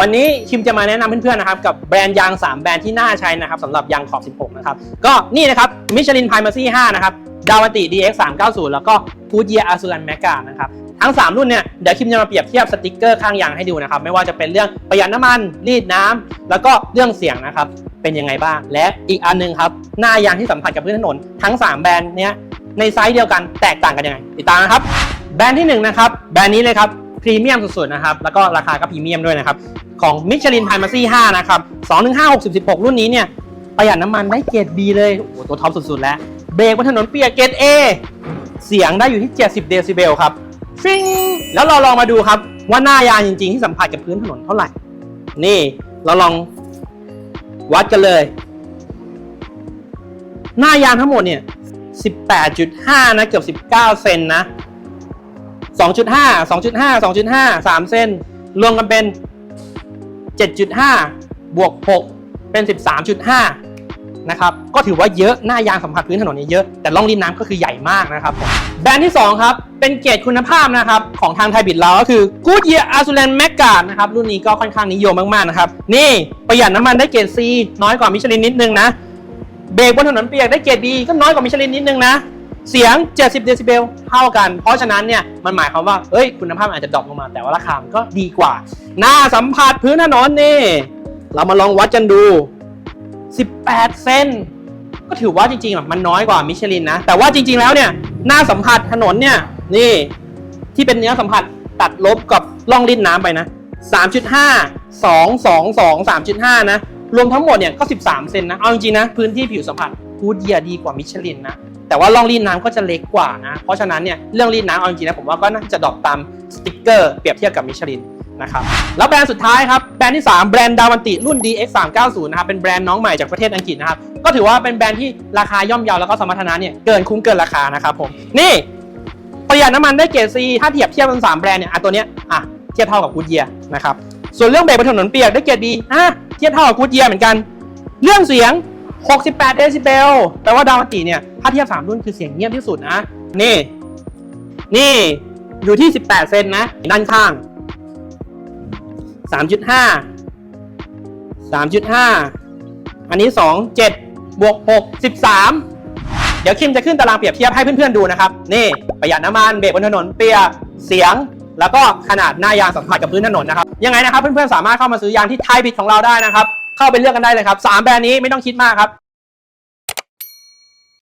วันนี้คิมจะมาแนะนำเพื่อนๆนะครับกับแบรนด์ยาง 3 แบรนด์ที่น่าใช้นะครับสำหรับยางขอบ 16 นะครับ ก็นี่นะครับมิชลินไพมาซี่ 5 นะครับดาวันติ DX 390 แล้วก็ฟูดเยียอาซูรันแมกานะครับทั้ง 3 รุ่นเนี่ยเดี๋ยวคิมจะมาเปรียบเทียบสติกเกอร์ข้างยางให้ดูนะครับ ไม่ว่าจะเป็นเรื่องประหยัดน้ำมันรีดน้ำแล้วก็เรื่องเสียงนะครับเป็นยังไงบ้าง และอีกอันหนึงครับหน้ายางที่สัมผัสกับพื้นถนนทั้ง 3 แบรนด์เนี้ยในไซส์เดียวกันแตกต่างกันยังไงติดตามนะครับแบรนด์ที่หนึ่งนะครับแบรนด์นี้เลยครับ พรีเมียมสุดๆนะครับแล้วก็ราคาก็พรีเมียมด้วยนะครับของมิชลินไพมาซี่5นะครับ215 60 16 รุ่นนี้เนี่ยประหยัดน้ำมันได้เกรด B เลยโอ้โหตัวท็อปสุดๆแล้วเบรกบนถนนเปียกเกรด A เสียงได้อยู่ที่ 70 เดซิเบลครับฟิงแล้วเราลองมาดูครับว่าหน้ายางจริงๆ ที่สัมผัสกับพื้นถนนเท่าไหร่ นี่เราลองวัดกันเลย หน้ายางทั้งหมดเนี่ย 18.5 นะ เกือบ 19 เซนนะ 2.5 2.5 2.5 3เซนรวมกันเป็น 7.5 บวก 6 เป็น 13.5 นะครับ ก็ถือว่าเยอะ หน้ายางสัมผัสพื้นถนนเนี่ยเยอะ แต่ล่องริมน้ำก็คือใหญ่มากนะครับ แบรนด์ที่ 2 ครับ เป็นเกรดคุณภาพนะครับ ของทางไทยบิดเราก็คือ Goodyear a z u l a n m a g g a r d นะครับ รุ่นนี้ก็ค่อนข้างนิยมมาก ๆ นะครับ นี่ประหยัดน้ำมันได้เกรด C น้อยกว่ามิชลินนิดนึงนะ เบรกบนถนนเปียกได้เกรด B ก็น้อยกว่ามิชลินนิดนึงนะ เสียง 70 เดซิเบลเท่ากัน เพราะฉะนั้นเนี่ยมันหมายความว่าเฮ้ยคุณภาพอาจจะดรอปลงมาแต่ว่าราคามันก็ดีกว่า หน้าสัมผัสพื้นถนนนี่ เรามาลองวัดกันดู 18 เซนก็ถือว่าจริงๆอะมันน้อยกว่ามิชลินนะ แต่ว่าจริง ๆแล้วเนี่ยหน้าสัมผัสถนนเนี่ยนี่ที่เป็นเนื้อสัมผัสตัดลบกับล่องลิ้นน้ำไปนะ 3.5 2 2 2 3.5 นะ รวมทั้งหมดเนี่ยก็ 13 เซนนะ เอาจริงๆนะ พื้นที่ผิวสัมผัสกูดเยียดีกว่ามิชลินนะ แต่ว่าล่องรีดน้ำก็จะเล็กกว่านะ เพราะฉะนั้นเนี่ยเรื่องรีดน้ำเอาจริงๆนะผมว่าก็น่าจะดรอปตามสติกเกอร์เปรียบเทียบกับมิชลินนะครับแล้วแบรนด์สุดท้ายครับแบรนด์ที่ 3 แบรนด์ดาวันติรุ่น DX 390นะครับเป็นแบรนด์น้องใหม่จากประเทศอังกฤษนะครับก็ถือว่าเป็นแบรนด์ที่ราคาย่อมเยาแล้วก็สมรรถนะเนี่ยเกินคุ้มเกินราคานะครับผมนี่ประหยัดน้ำมันได้เกรด C ถ้าเทียบเทียบกันสามแบรนด์เนี่ยอะตัวเนี้ยอะเทียบเท่ากับกูดเยียนะครับส่วนเรื่องเบรกบนถนนเปียกได้เกรด B อะเทียบเท่ากับกูดเยียเหมือนกัน เรื่องเสียง 68 เดซิเบล แปลว่าดาวติเนี่ย ถ้าเทียบ 3 รุ่นคือเสียงเงียบที่สุดนะ นี่ นี่ อยู่ที่ 18 เซนนะ ด้านข้าง 3.5 3.5 อันนี้ 2 7 บวก 6 13 เดี๋ยวคิมจะขึ้นตารางเปรียบเทียบให้เพื่อนๆดูนะครับ นี่ประหยัดน้ำมัน เบรกบนถนนเปียก เสียง แล้วก็ขนาดหน้ายางสัมผัสกับพื้นถนนนะครับ ยังไงนะครับ เพื่อนๆ สามารถเข้ามาซื้อยางที่ไทยบิดของเราได้นะครับ เข้าไปเลือกกันได้เลยครับ 3 แบรนด์นี้ไม่ต้องคิดมากครับ